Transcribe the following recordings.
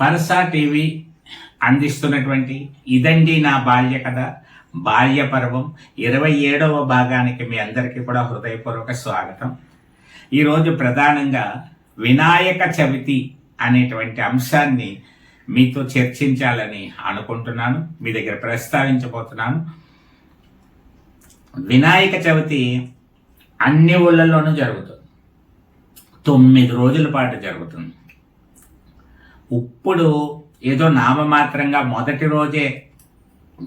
Parasa TV అందిస్తున్నటువంటి ఇదండి నా బాల్య కథ బాల్య పర్వం. ఇరవై ఏడవ భాగానికి మీ అందరికీ కూడా హృదయపూర్వక స్వాగతం. ఈరోజు ప్రధానంగా వినాయక చవితి అనేటువంటి అంశాన్ని మీతో చర్చించాలని అనుకుంటున్నాను మీ దగ్గర ప్రస్తావించబోతున్నాను. వినాయక చవితి అన్ని ఊళ్ళల్లోనూ జరుగుతుంది. తొమ్మిది రోజుల పాటు జరుగుతుంది. ఇప్పుడు ఏదో నామమాత్రంగా మొదటి రోజే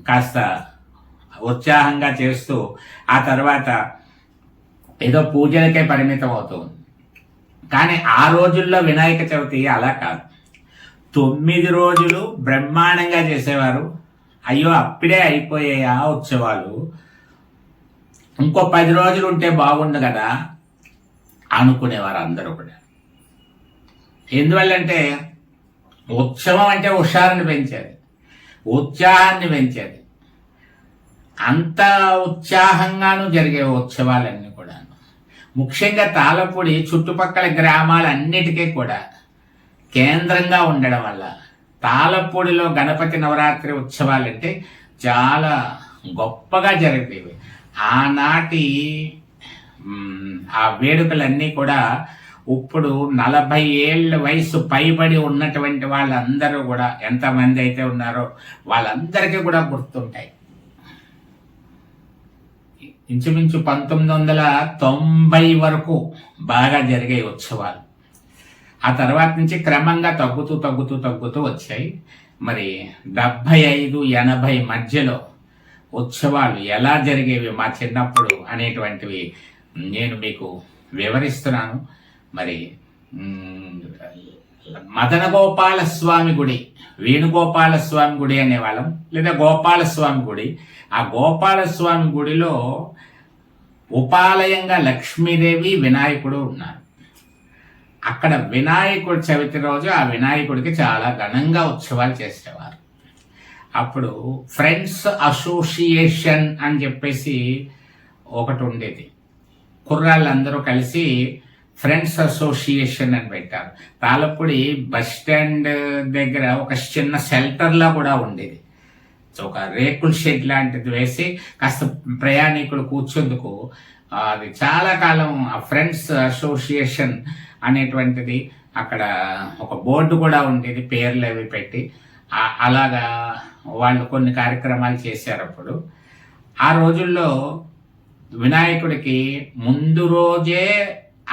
కాస్త ఉత్సాహంగా చేస్తూ ఆ తర్వాత ఏదో పూజలకే పరిమితం అవుతుంది కానీ ఆ రోజుల్లో వినాయక చవితి అలా కాదు. తొమ్మిది రోజులు బ్రహ్మాండంగా చేసేవారు. అయ్యో అప్పుడే అయిపోయాయా ఆ ఉత్సవాలు ఇంకో పది రోజులు ఉంటే బాగుండు కదా అనుకునేవారు అందరూ కూడా. ఎందువల్లంటే ఉత్సవం అంటే హుషారుని పెంచేది. ఉత్సాహాన్ని పెంచేది. అంత ఉత్సాహంగాను జరిగే ఉత్సవాలన్నీ కూడా ముఖ్యంగా తాళపూడి చుట్టుపక్కల గ్రామాలన్నిటికీ కూడా కేంద్రంగా ఉండడం వల్ల తాళపూడిలో గణపతి నవరాత్రి ఉత్సవాలంటే చాలా గొప్పగా జరిగేవి. ఆనాటి ఆ వేడుకలన్నీ కూడా ఇప్పుడు నలభై ఏళ్ళ వయసు పైబడి ఉన్నటువంటి వాళ్ళందరూ కూడా ఎంతమంది అయితే ఉన్నారో వాళ్ళందరికీ కూడా గుర్తుంటాయి. ఇంచుమించు పంతొమ్మిది వందల తొంభై వరకు బాగా జరిగే ఉత్సవాలు. ఆ తర్వాత నుంచి క్రమంగా తగ్గుతూ తగ్గుతూ తగ్గుతూ వచ్చాయి. మరి డెబ్భై ఐదు ఎనభై మధ్యలో ఉత్సవాలు ఎలా జరిగేవి మా చిన్నప్పుడు అనేటువంటివి నేను మీకు వివరిస్తున్నాను. మరి మదన గోపాల స్వామి గుడి వేణుగోపాల స్వామి గుడి అనేవాళ్ళం లేదా గోపాలస్వామి గుడి. ఆ గోపాలస్వామి గుడిలో ఉపాలయంగా లక్ష్మీదేవి వినాయకుడు ఉన్నారు. అక్కడ వినాయకుడు చవితి రోజు ఆ వినాయకుడికి చాలా ఘనంగా ఉత్సవాలు చేసేవారు. అప్పుడు ఫ్రెండ్స్ అసోసియేషన్ అని చెప్పేసి ఒకటి ఉండేది. కుర్రాళ్ళందరూ కలిసి ఫ్రెండ్స్ అసోసియేషన్ అని పెట్టారు. పాలపూడి బస్ స్టాండ్ దగ్గర ఒక చిన్న షెల్టర్లా కూడా ఉండేది. సో ఒక రేకుల షెడ్ లాంటిది వేసి కాస్త ప్రయాణికులు కూర్చోందుకు అది చాలా కాలం ఆ ఫ్రెండ్స్ అసోసియేషన్ అనేటువంటిది అక్కడ ఒక బోర్డు కూడా ఉండేది పేర్లు అవి పెట్టి. అలాగా వాళ్ళు కొన్ని కార్యక్రమాలు చేశారు అప్పుడు. ఆ రోజుల్లో వినాయకుడికి ముందు రోజే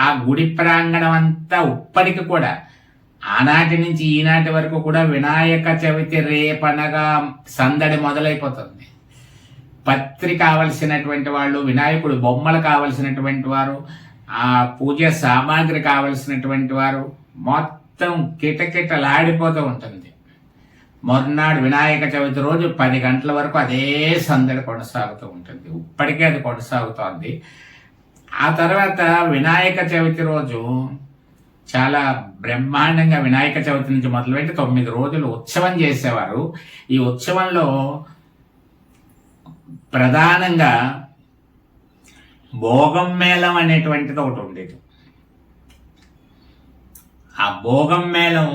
ఆ గుడి ప్రాంగణం అంతా ఉప్పటికి కూడా ఆనాటి నుంచి ఈనాటి వరకు కూడా వినాయక చవితి రేపనగా సందడి మొదలైపోతుంది. పత్రి కావలసినటువంటి వాళ్ళు వినాయకుడు బొమ్మలు కావలసినటువంటి వారు ఆ పూజ సామాగ్రి కావలసినటువంటి వారు మొత్తం కిటకిటలాడిపోతూ ఉంటుంది. మరునాడు వినాయక చవితి రోజు పది గంటల వరకు అదే సందడి కొనసాగుతూ ఉంటుంది. ఇప్పటికే అది కొనసాగుతోంది. ఆ తర్వాత వినాయక చవితి రోజు చాలా బ్రహ్మాండంగా వినాయక చవితి నుంచి మొదలుపెట్టి తొమ్మిది రోజులు ఉత్సవం చేసేవారు. ఈ ఉత్సవంలో ప్రధానంగా భోగం మేళం అనేటువంటిది ఒకటి ఉండేది. ఆ భోగం మేళం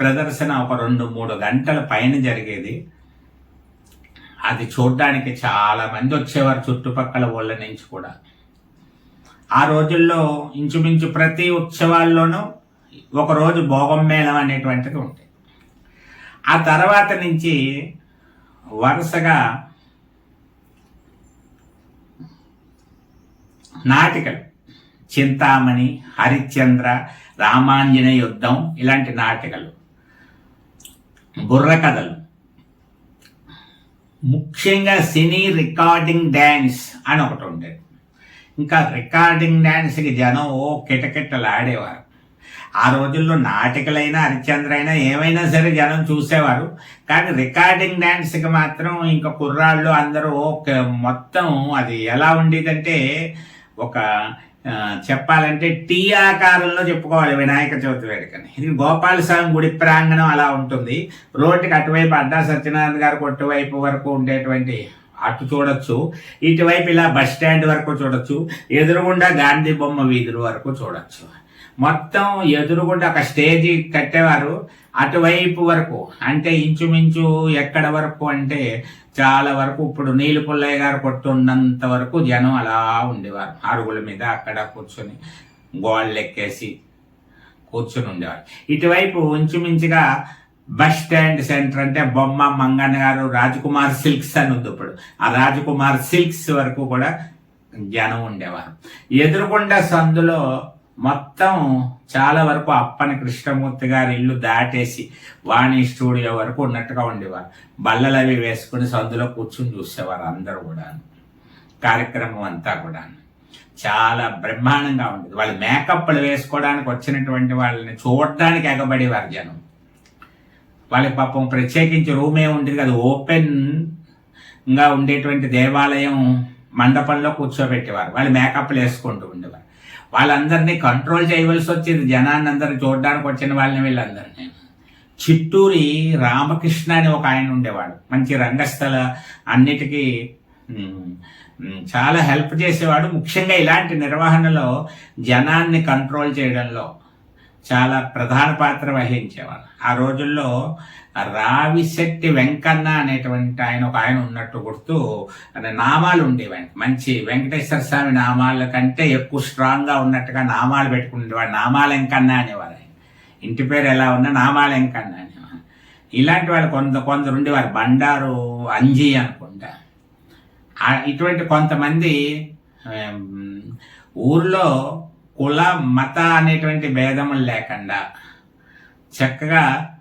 ప్రదర్శన ఒక రెండు మూడు గంటల పైన జరిగేది. అది చూడడానికి చాలా మంది వచ్చేవారు చుట్టుపక్కల ఊళ్ళ నుంచి కూడా. ఆ రోజుల్లో ఇంచుమించు ప్రతి ఉత్సవాల్లోనూ ఒకరోజు భోగం మేళం అనేటువంటిది ఉంటుంది ఆ తర్వాత నుంచి వరుసగా నాటికలు. చింతామణి హరిశ్చంద్ర రామాంజన యుద్ధం ఇలాంటి నాటికలు. బుర్రకథలు ముఖ్యంగా సినీ రికార్డింగ్ డ్యాన్స్ అని ఒకటి ఉండేది. ఇంకా రికార్డింగ్ డ్యాన్స్కి జనం ఓ కిటకిటలు ఆడేవారు. ఆ రోజుల్లో నాటికలైనా హరిశ్చంద్ర అయినా ఏమైనా సరే జనం చూసేవారు. కానీ రికార్డింగ్ డ్యాన్స్కి మాత్రం ఇంకా కుర్రాళ్ళు అందరూ ఓ మొత్తం అది ఎలా ఉండేదంటే ఒక చెప్పాలంటే టీ ఆకారంలో చెప్పుకోవాలి వినాయక చవితి వేడుకని. ఇది గోపాలస్వామి గుడి ప్రాంగణం అలా ఉంటుంది. రోడ్డుకి అటువైపు అడ్డా సత్యనారాయణ గారు కొట్టువైపు వరకు ఉండేటువంటి అటు చూడొచ్చు. ఇటువైపు ఇలా బస్ స్టాండ్ వరకు చూడొచ్చు. ఎదురుగుండా గాంధీ బొమ్మ వీధుల వరకు చూడొచ్చు. మొత్తం ఎదురుగుండా ఒక స్టేజి కట్టేవారు అటువైపు వరకు. అంటే ఇంచుమించు ఎక్కడ వరకు అంటే చాలా వరకు ఇప్పుడు నీలు పుల్లయ్య గారు కొట్టున్నంత వరకు జనం అలా ఉండేవారు. అరుగుల మీద అక్కడ కూర్చొని గోళ్ళు ఎక్కేసి కూర్చొని ఉండేవారు. ఇటువైపు ఇంచుమించుగా బస్ స్టాండ్ సెంటర్ అంటే బొమ్మ మంగన్న గారు రాజకుమార్ సిల్క్స్ అని ఉంది ఇప్పుడు. ఆ రాజకుమార్ సిల్క్స్ వరకు కూడా జనం ఉండేవారు. ఎదురుకొండ సందులో మొత్తం చాలా వరకు అప్పని కృష్ణమూర్తి గారి ఇల్లు దాటేసి వాణి స్టూడియో వరకు ఉన్నట్టుగా ఉండేవారు. బల్లలు అవి వేసుకుని సందులో కూర్చుని చూసేవారు అందరూ కూడా కార్యక్రమం అంతా కూడా చాలా బ్రహ్మాండంగా ఉండేది. వాళ్ళు మేకప్లు వేసుకోవడానికి వచ్చినటువంటి వాళ్ళని చూడడానికి ఎగబడేవారు జనం. వాళ్ళకి పాపం ప్రత్యేకించి రూమే ఉండేది కదా. ఓపెన్గా ఉండేటువంటి దేవాలయం మండపంలో కూర్చోబెట్టేవారు. వాళ్ళు మేకప్లు వేసుకుంటూ ఉండేవారు. వాళ్ళందరినీ కంట్రోల్ చేయవలసి వచ్చేది జనాన్ని అందరిని చూడడానికి వచ్చిన వాళ్ళని వీళ్ళందరినీ. చిట్టూరి రామకృష్ణ అని ఒక ఆయన ఉండేవాడు. మంచి రంగస్థల అన్నిటికీ చాలా హెల్ప్ చేసేవాడు. ముఖ్యంగా ఇలాంటి నిర్వహణలో జనాన్ని కంట్రోల్ చేయడంలో చాలా ప్రధాన పాత్ర వహించేవాడు. ఆ రోజుల్లో రావిశెట్టి వెంకన్న అనేటువంటి ఆయన ఒక ఆయన ఉన్నట్టు గుర్తు నామాలు ఉండేవి మంచి వెంకటేశ్వర స్వామి నామాల కంటే ఎక్కువ స్ట్రాంగ్గా ఉన్నట్టుగా నామాలు పెట్టుకునేవాడు నామాల వెంకన్న అనేవారు. ఆయన ఇంటి పేరు ఎలా ఉన్నా నామాల వెంకన్న అనేవారు. ఇలాంటి వాళ్ళు కొంత కొందరు ఉండేవారు. బండారు అంజీ అనుకుంటా. ఇటువంటి కొంతమంది ఊర్లో కుల మత అనేటువంటి భేదములు లేకుండా చక్కగా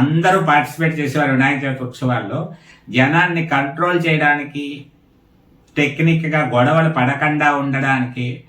అందరూ పార్టిసిపేట్ చేసేవారు వినాయక చవితి ఉత్సవాల్లో. జనాన్ని కంట్రోల్ చేయడానికి టెక్నిక్గా గొడవలు పడకుండా ఉండడానికి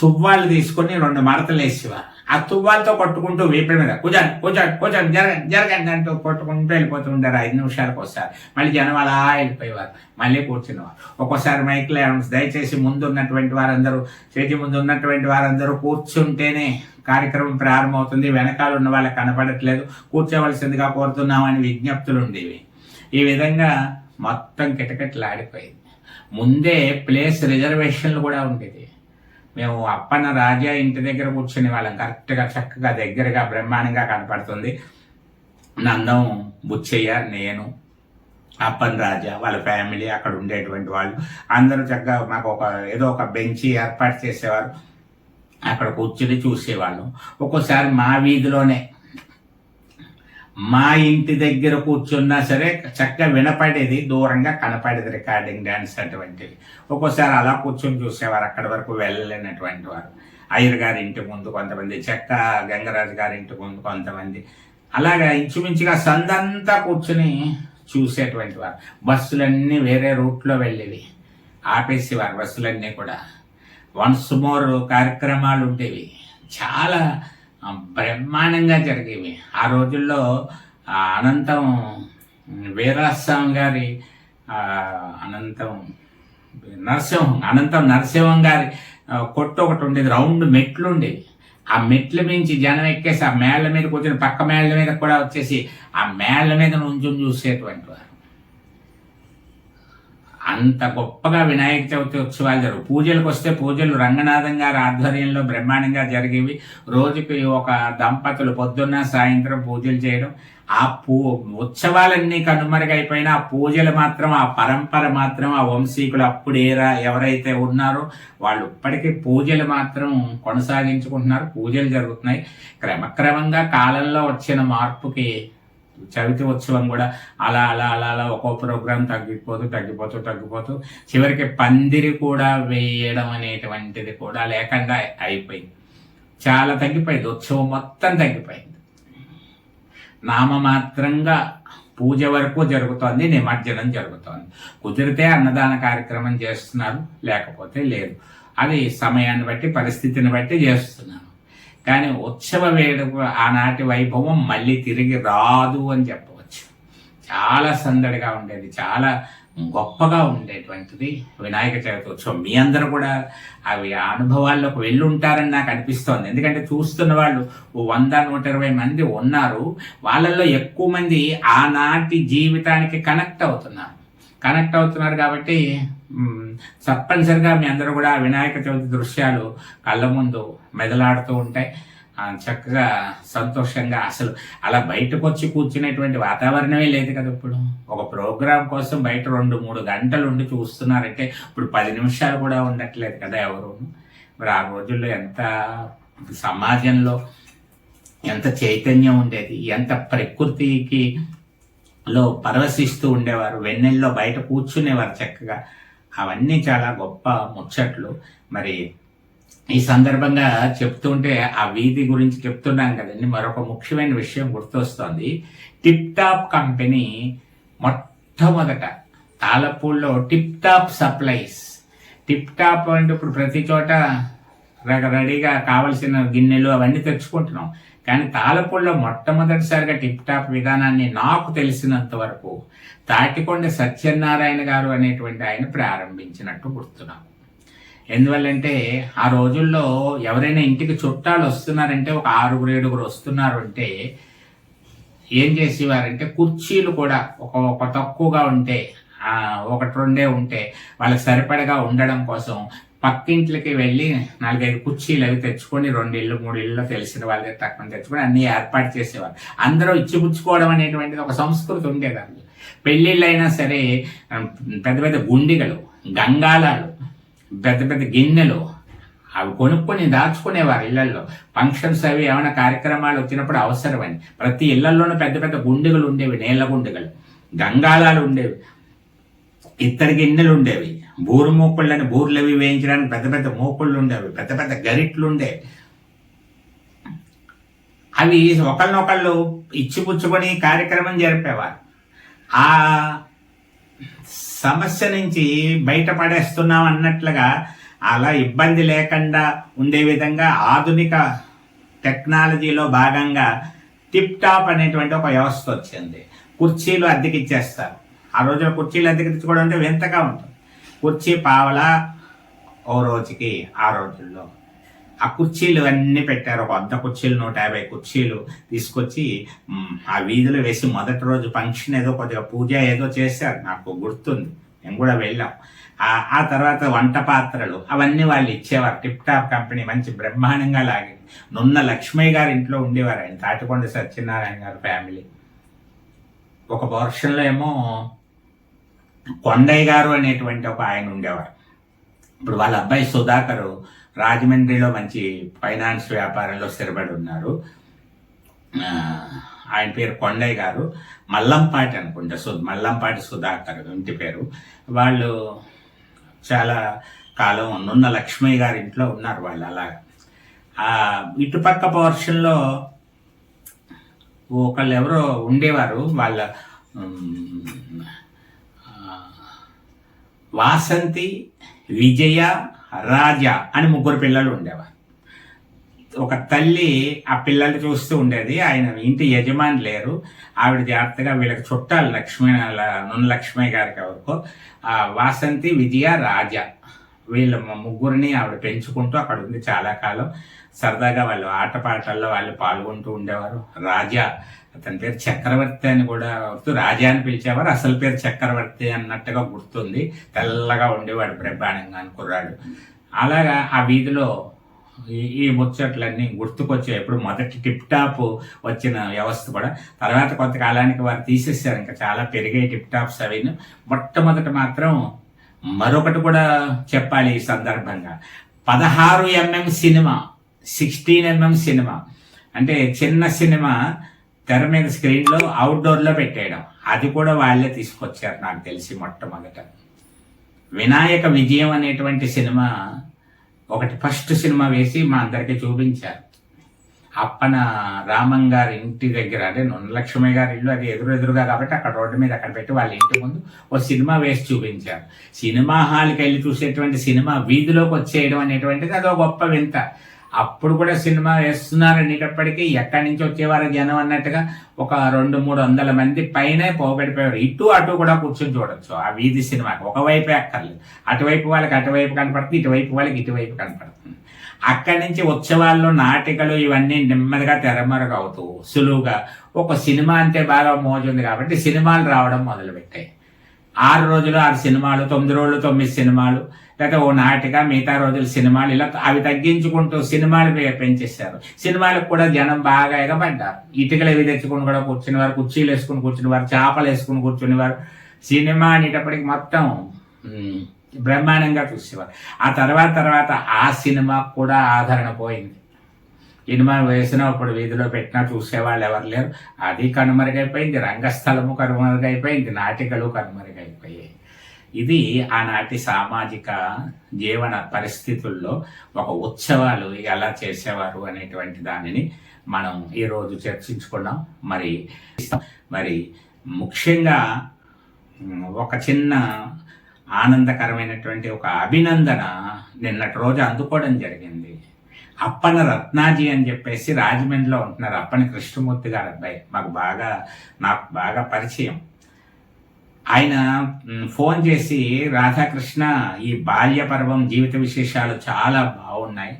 తువ్వాళ్ళు తీసుకొని రెండు మడతలు వేసేవారు. ఆ తువ్వాలతో కొట్టుకుంటూ వీపుల మీద కూర్చోండి కూర్చోండి కూర్చోండి జరగండి జరగండి అంటూ కొట్టుకుంటూ వెళ్ళిపోతూ ఉంటారు. ఐదు నిమిషాలకు ఒకసారి. మళ్ళీ జనం అలా వెళ్ళిపోయేవారు. మళ్ళీ కూర్చునేవారు. ఒక్కోసారి మైకిల్ అనౌన్స్ దయచేసి ముందు ఉన్నటువంటి వారందరూ చేతి ముందు ఉన్నటువంటి వారందరూ కూర్చుంటేనే కార్యక్రమం ప్రారంభమవుతుంది. వెనకాల ఉన్న వాళ్ళకి కనపడట్లేదు. కూర్చోవలసిందిగా కోరుతున్నామని విజ్ఞప్తులు ఉండేవి. ఈ విధంగా మొత్తం కిటకిటలాడిపోయింది. ముందే ప్లేస్ రిజర్వేషన్లు కూడా ఉండేది. మేము అప్పన్న రాజా ఇంటి దగ్గర కూర్చునే వాళ్ళం. కరెక్ట్గా చక్కగా దగ్గరగా బ్రహ్మాండంగా కనపడుతుంది. నందం బుచ్చయ్య నేను అప్పన్ రాజా వాళ్ళ ఫ్యామిలీ అక్కడ ఉండేటువంటి వాళ్ళు. అందరూ చక్కగా మాకు ఒక ఏదో ఒక బెంచి ఏర్పాటు చేసేవారు. అక్కడ కూర్చుని చూసేవాళ్ళం. ఒక్కోసారి మా వీధిలోనే మా ఇంటి దగ్గర కూర్చున్నా సరే చక్కగా వినపడేది దూరంగా కనపడేది రికార్డింగ్ డ్యాన్స్ అటువంటివి. ఒక్కోసారి అలా కూర్చొని చూసేవారు అక్కడి వరకు వెళ్ళలేనటువంటి వారు. అయ్యర్ గారి ఇంటి ముందు కొంతమంది చెక్క గంగరాజు గారి ఇంటి ముందు కొంతమంది. అలాగా ఇంచుమించుగా సందంతా కూర్చుని చూసేటువంటి వారు. బస్సులన్నీ వేరే రూట్లో వెళ్ళేవి. ఆపేసేవారు బస్సులన్నీ కూడా. వన్స్ మోర్ కార్యక్రమాలు ఉండేవి చాలా బ్రహ్మాండంగా జరిగేవి. ఆ రోజుల్లో అనంతం వీరాస్వామి గారి అనంతం నరసింహం అనంతం నరసింహం గారి కొట్టు ఒకటి ఉండేది రౌండ్ మెట్లు ఉండేవి. ఆ మెట్ల మించి జనం ఎక్కేసి ఆ మేళ్ళ మీద కూర్చొని పక్క మేళ్ళ మీద కూడా వచ్చేసి ఆ మేళ్ళ మీద నుంచి చూసేటువంటి వారు. అంత గొప్పగా వినాయక చవితి ఉత్సవాలు జరుగు పూజలకు వస్తే పూజలు రంగనాథం గారి ఆధ్వర్యంలో బ్రహ్మాండంగా జరిగేవి. రోజుకి ఒక దంపతులు పొద్దున్న సాయంత్రం పూజలు చేయడం. ఆ పూ ఉత్సవాలన్నీ కనుమరుగైపోయినా ఆ పూజలు మాత్రం ఆ పరంపర మాత్రం ఆ వంశీకులు అప్పుడేరా ఎవరైతే ఉన్నారో వాళ్ళు ఇప్పటికీ పూజలు మాత్రం కొనసాగించుకుంటున్నారు. పూజలు జరుగుతున్నాయి. క్రమక్రమంగా కాలంలో వచ్చిన మార్పుకి చవితి ఉత్సవం కూడా అలా అలా అలా అలా ఒక్కో ప్రోగ్రాం తగ్గిపోతూ తగ్గిపోతూ తగ్గిపోతూ చివరికి పందిరి కూడా వేయడం అనేటువంటిది కూడా లేకుండా అయిపోయింది. చాలా తగ్గిపోయింది. ఉత్సవం మొత్తం తగ్గిపోయింది. నామమాత్రంగా పూజ వరకు జరుగుతోంది నిమజ్జనం జరుగుతోంది. కుదిరితే అన్నదాన కార్యక్రమం చేస్తున్నారు లేకపోతే లేదు. అది సమయాన్ని బట్టి పరిస్థితిని బట్టి చేస్తున్నారు. కానీ ఉత్సవ వేడుక ఆనాటి వైభవం మళ్ళీ తిరిగి రాదు అని చెప్పవచ్చు. చాలా సందడిగా ఉండేది చాలా గొప్పగా ఉండేటువంటిది వినాయక చవితి ఉత్సవం మీ అందరూ కూడా అవి అనుభవాల్లోకి వెళ్ళి ఉంటారని నాకు అనిపిస్తోంది. ఎందుకంటే చూస్తున్న వాళ్ళు ఓ వంద నూట ఇరవై మంది ఉన్నారు. వాళ్ళల్లో ఎక్కువ మంది ఆనాటి జీవితానికి కనెక్ట్ అవుతున్నారు. కనెక్ట్ అవుతున్నారు కాబట్టి తప్పనిసరిగా మీ అందరూ కూడా వినాయక చవితి దృశ్యాలు కళ్ళ ముందు మెదలాడుతూ ఉంటాయి చక్కగా సంతోషంగా అసలు అలా బయటకు వచ్చి కూర్చునేటువంటి వాతావరణమే లేదు కదా ఇప్పుడు. ఒక ప్రోగ్రాం కోసం బయట రెండు మూడు గంటలు ఉండి చూస్తున్నారంటే ఇప్పుడు పది నిమిషాలు కూడా ఉండట్లేదు కదా ఎవరు. మరి ఆ రోజుల్లో ఎంత సమాజంలో ఎంత చైతన్యం ఉండేది ఎంత ప్రకృతికి లో పరవశిస్తూ ఉండేవారు వెన్నెల్లో బయట కూర్చునేవారు చక్కగా. అవన్నీ చాలా గొప్ప ముచ్చట్లు. మరి ఈ సందర్భంగా చెప్తుంటే ఆ వీధి గురించి చెప్తున్నాం కదండి. మరొక ముఖ్యమైన విషయం గుర్తొస్తోంది. టిప్ టాప్ కంపెనీ మొట్టమొదట తాళపూల్లో tip top supplies. Tip top అంటే ఇప్పుడు ప్రతి చోట రెడీగా కావలసిన గిన్నెలు అవన్నీ తెచ్చుకుంటున్నాం. కానీ తాళపూడిలో మొట్టమొదటిసారిగా టిప్ టాప్ విధానాన్ని నాకు తెలిసినంత వరకు తాటికొండ సత్యనారాయణ గారు అనేటువంటి ఆయన ప్రారంభించినట్టు గుర్తున్నాను ఎందువల్లంటే ఆ రోజుల్లో ఎవరైనా ఇంటికి చుట్టాలు వస్తున్నారంటే ఒక ఆరుగురు ఏడుగురు వస్తున్నారు అంటే ఏం చేసేవారంటే కుర్చీలు కూడా ఒక ఒక తక్కువగా ఉంటే ఒకటి రెండే ఉంటే వాళ్ళకి సరిపడగా ఉండడం కోసం పక్కింట్లకి వెళ్ళి నాలుగైదు కుర్చీలు అవి తెచ్చుకొని రెండు ఇళ్ళు మూడు ఇళ్ళు తెలిసిన వాళ్ళు తక్కువ తెచ్చుకొని అన్ని ఏర్పాటు చేసేవారు అందరూ ఇచ్చిపుచ్చుకోవడం అనేటువంటిది ఒక సంస్కృతి ఉండేదాన్ని పెళ్ళిళ్ళు అయినా సరే పెద్ద పెద్ద గుండిగలు గంగాలాలు పెద్ద పెద్ద గిన్నెలు అవి కొనుక్కొని దాచుకునేవారు ఇళ్ళలో ఫంక్షన్స్ అవి ఏమైనా కార్యక్రమాలు వచ్చినప్పుడు అవసరమని. ప్రతి ఇళ్ళలోనూ పెద్ద పెద్ద గుండెలు ఉండేవి నీళ్ళ గుండెలు గంగాలాలు ఉండేవి ఇత్తడి గిన్నెలు ఉండేవి. బూరు మూకుళ్ళని బూర్లు అవి వేయించడానికి పెద్ద పెద్ద మూకుళ్ళు ఉండేవి పెద్ద పెద్ద గరిట్లు ఉండే. అవి ఒకళ్ళనొకళ్ళు ఇచ్చిపుచ్చుకొని కార్యక్రమం జరిపేవారు. ఆ సమస్య నుంచి బయటపడేస్తున్నాం అన్నట్లుగా అలా ఇబ్బంది లేకుండా ఉండే విధంగా ఆధునిక టెక్నాలజీలో భాగంగా టిప్ టాప్ అనేటువంటి ఒక వ్యవస్థ వచ్చింది. కుర్చీలు అద్దెకి ఇచ్చేస్తారు ఆ రోజున కుర్చీలు అద్దెకి ఇచ్చుకోవడం అంటే వింతగా ఉంటుంది. కుర్చీ పావలా ఓ రోజుకి ఆ రోజుల్లో. ఆ కుర్చీలు అన్నీ పెట్టారు. ఒక వంద కుర్చీలు నూట యాభై కుర్చీలు తీసుకొచ్చి ఆ వీధిలో వేసి మొదటి రోజు ఫంక్షన్ ఏదో కొద్దిగా పూజ ఏదో చేశారు. నాకు గుర్తుంది. మేము కూడా వెళ్ళాం. ఆ తర్వాత వంట పాత్రలు అవన్నీ వాళ్ళు ఇచ్చేవారు. టిప్ టాప్ కంపెనీ మంచి బ్రహ్మాండంగా లాగి నున్న లక్ష్మయ్య గారి ఇంట్లో ఉండేవారు. ఆయన తాటికొండ సత్యనారాయణ గారి ఫ్యామిలీ. ఒక పోర్షన్లో ఏమో కొండయ్య గారు అనేటువంటి ఒక ఆయన ఉండేవారు. ఇప్పుడు వాళ్ళ అబ్బాయి సుధాకరు రాజమండ్రిలో మంచి ఫైనాన్స్ వ్యాపారంలో స్థిరపడి ఉన్నారు. ఆయన పేరు కొండయ్య గారు. మల్లంపాటి అనుకుంటా సు మల్లంపాటి సుధాకర్ ఇంటి పేరు. వాళ్ళు చాలా కాలం నున్న లక్ష్మయ్య గారి ఇంట్లో ఉన్నారు వాళ్ళు అలాగా. ఇటుపక్క పోర్షన్లో ఒకళ్ళు ఎవరో ఉండేవారు. వాళ్ళ వాసంతి విజయ రాజ అని ముగ్గురు పిల్లలు ఉండేవారు. ఒక తల్లి ఆ పిల్లలు చూస్తూ ఉండేది. ఆయన ఇంటి యజమాని లేరు. ఆవిడ జాగ్రత్తగా వీళ్ళకి చుట్టాలు లక్ష్మీ నున్న లక్ష్మయ్య గారికి ఎవరికో ఆ వాసంతి విజయ రాజ. వీళ్ళ ముగ్గురిని ఆవిడ పెంచుకుంటూ అక్కడ ఉంది చాలా కాలం. సరదాగా వాళ్ళు ఆటపాటల్లో వాళ్ళు పాల్గొంటూ ఉండేవారు. రాజా అతని పేరు చక్రవర్తి అని కూడా గుర్తు రాజా అని పిలిచేవారు. అసలు పేరు చక్రవర్తి అన్నట్టుగా గుర్తుంది. తెల్లగా ఉండేవాడు బ్రహ్మాండంగా అనుకున్నాడు అలాగా ఆ వీధిలో ఈ ఈ ముచ్చట్లన్నీ గుర్తుకొచ్చాయి. ఇప్పుడు మొదటి టిప్ టాప్ వచ్చిన వ్యవస్థ కూడా. తర్వాత కొంతకాలానికి వారు తీసేసారు ఇంకా చాలా పెరిగాయి టిప్ టాప్స్ అవిను. మొట్టమొదట మాత్రం మరొకటి కూడా చెప్పాలి ఈ సందర్భంగా. పదహారు mm cinema sixteen mm cinema. అంటే చిన్న సినిమా తెర మీద స్క్రీన్లో అవుట్డోర్లో పెట్టేయడం. అది కూడా వాళ్ళే తీసుకొచ్చారు నాకు తెలిసి మొట్టమొదట. వినాయక విజయం అనేటువంటి సినిమా ఒకటి ఫస్ట్ సినిమా వేసి మా అందరికీ చూపించారు. అప్పన రామం గారి ఇంటి దగ్గర అంటే నొన్నలక్ష్మి గారి ఇల్లు అది ఎదురు ఎదురుగా కాబట్టి అక్కడ రోడ్డు మీద అక్కడ పెట్టి వాళ్ళ ఇంటి ముందు ఓ సినిమా వేసి చూపించారు. సినిమా హాల్కి వెళ్ళి చూసేటువంటి సినిమా వీధిలోకి వచ్చేయడం అనేటువంటిది అదో గొప్ప వింత. అప్పుడు కూడా సినిమా వేస్తున్నారు అనేటప్పటికీ ఎక్కడి నుంచి వచ్చేవారు జనం అన్నట్టుగా ఒక రెండు మూడు వందల మంది పైనే పోగడిపోయారు ఇటు అటు కూడా కూర్చొని చూడొచ్చు ఆ వీధి సినిమాకి. ఒకవైపే అక్కర్లేదు. అటువైపు వాళ్ళకి అటువైపు కనపడుతుంది ఇటువైపు వాళ్ళకి ఇటువైపు కనపడుతుంది. అక్కడి నుంచి ఉత్సవాల్లో నాటికలు ఇవన్నీ నెమ్మదిగా తెరమరుగు అవుతూ సులువుగా. ఒక సినిమా అంటే బాగా మోజుంది కాబట్టి సినిమాలు రావడం మొదలుపెట్టాయి. ఆరు రోజులు ఆరు సినిమాలు తొమ్మిది రోజులు తొమ్మిది సినిమాలు లేకపోతే ఓ నాటిక మిగతా రోజులు సినిమాలు ఇలా అవి తగ్గించుకుంటూ సినిమాలు పెంచేశారు. సినిమాలకు కూడా జనం బాగా ఎగబడ్డారు. ఇటుకలు ఇవి తెచ్చుకుని కూడా కూర్చుని వారు కుర్చీలు వేసుకుని కూర్చుని వారు చేపలు వేసుకుని కూర్చుని వారు సినిమా అనేటప్పటికి మొత్తం బ్రహ్మాండంగా చూసేవారు. ఆ తర్వాత తర్వాత ఆ సినిమా కూడా ఆదరణ పోయింది. సినిమా వేసినప్పుడు వీధిలో పెట్టినా చూసేవాళ్ళు ఎవరు లేరు. అది కనుమరుగైపోయింది. రంగస్థలము కనుమరుగైపోయింది. నాటికలు కనుమరుగైపోయాయి. ఇది ఆనాటి సామాజిక జీవన పరిస్థితుల్లో ఒక ఉత్సవాలు ఎలా చేసేవారు అనేటువంటి దానిని మనం ఈరోజు చర్చించుకున్నాం. మరి మరి ముఖ్యంగా ఒక చిన్న ఆనందకరమైనటువంటి ఒక అభినందన నిన్నటి రోజు అందుకోవడం జరిగింది. అప్పన రత్నాజీ అని చెప్పేసి రాజమండ్రిలో ఉంటున్నారు. అప్పని కృష్ణమూర్తి గారు అబ్బాయి. మాకు బాగా నాకు బాగా పరిచయం. ఆయన ఫోన్ చేసి రాధాకృష్ణ ఈ బాల్య పర్వం జీవిత విశేషాలు చాలా బాగున్నాయి.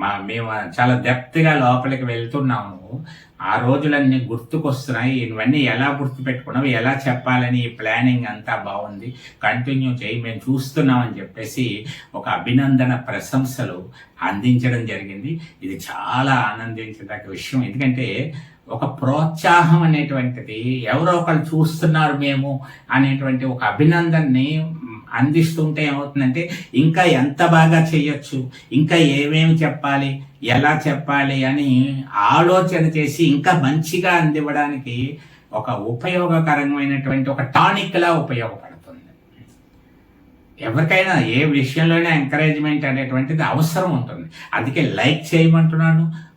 మా మేము చాలా దెప్తిగా లోపలికి వెళ్తున్నాము. ఆ రోజులన్నీ గుర్తుకొస్తున్నాయి. ఇవన్నీ ఎలా గుర్తుపెట్టుకున్నావు? ఎలా చెప్పాలని ఈ ప్లానింగ్ అంతా బాగుంది. కంటిన్యూ చేయి. మేము చూస్తున్నామని చెప్పేసి ఒక అభినందన ప్రశంసలు అందించడం జరిగింది. ఇది చాలా ఆనందించదగ్గ విషయం. ఎందుకంటే ఒక ప్రోత్సాహం అనేటువంటిది ఎవరో ఒకరు చూస్తున్నారు మేము అనేటువంటి ఒక అభినందనని అందిస్తుంటే ఏమవుతుందంటే ఇంకా ఎంత బాగా చేయొచ్చు? ఇంకా ఏమేమి చెప్పాలి? ఎలా చెప్పాలి అని ఆలోచన చేసి ఇంకా మంచిగా అందివ్వడానికి ఒక ఉపయోగకరమైనటువంటి ఒక టానిక్లా ఉపయోగపడుతుంది. ఎవరికైనా ఏ విషయంలోనే ఎంకరేజ్మెంట్ అనేటువంటిది అవసరం ఉంటుంది. అందుకే లైక్ చేయమంటున్నాను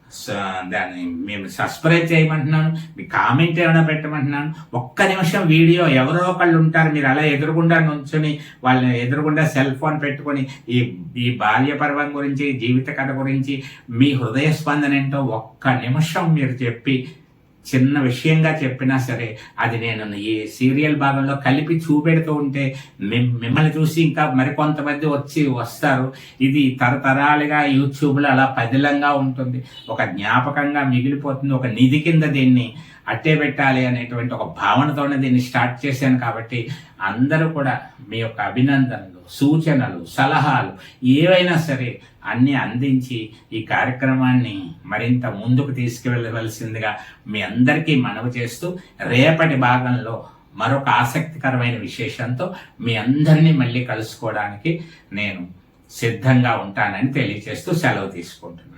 దాన్ని మేము సబ్స్క్రైబ్ చేయమంటున్నాను మీ కామెంట్ ఏమైనా పెట్టమంటున్నాను. ఒక్క నిమిషం వీడియో ఎవరో ఒకళ్ళు ఉంటారు మీరు అలా ఎదురుగుండా నుంచుని వాళ్ళ ఎదురుగుండా సెల్ ఫోన్ పెట్టుకొని ఈ ఈ బాల్య పర్వం గురించి జీవిత కథ గురించి మీ హృదయ స్పందన ఏంటో ఒక్క నిమిషం మీరు చెప్పి చిన్న విషయంగా చెప్పినా సరే అది నేను ఈ సీరియల్ భాగంలో కలిపి చూపెడుతూ ఉంటే మిమ్- మిమ్మల్ని చూసి ఇంకా మరికొంతమంది వచ్చి వస్తారు. ఇది తరతరాలుగా యూట్యూబ్లో అలా పదిలంగా ఉంటుంది. ఒక జ్ఞాపకంగా మిగిలిపోతుంది. ఒక నిధి కింద దీన్ని అట్టే పెట్టాలి అనేటువంటి ఒక భావనతోనే దీన్ని స్టార్ట్ చేశాను కాబట్టి అందరూ కూడా మీ యొక్క అభినందనలు. సూచనలు సలహాలు ఏవైనా సరే అన్నీ అందించి ఈ కార్యక్రమాన్ని మరింత ముందుకు తీసుకువెళ్ళవలసిందిగా మీ అందరికీ మనవి చేస్తూ రేపటి భాగంలో మరొక ఆసక్తికరమైన విశేషంతో మీ అందరినీ మళ్ళీ కలుసుకోవడానికి నేను సిద్ధంగా ఉంటానని తెలియజేస్తూ సెలవు తీసుకుంటున్నాను.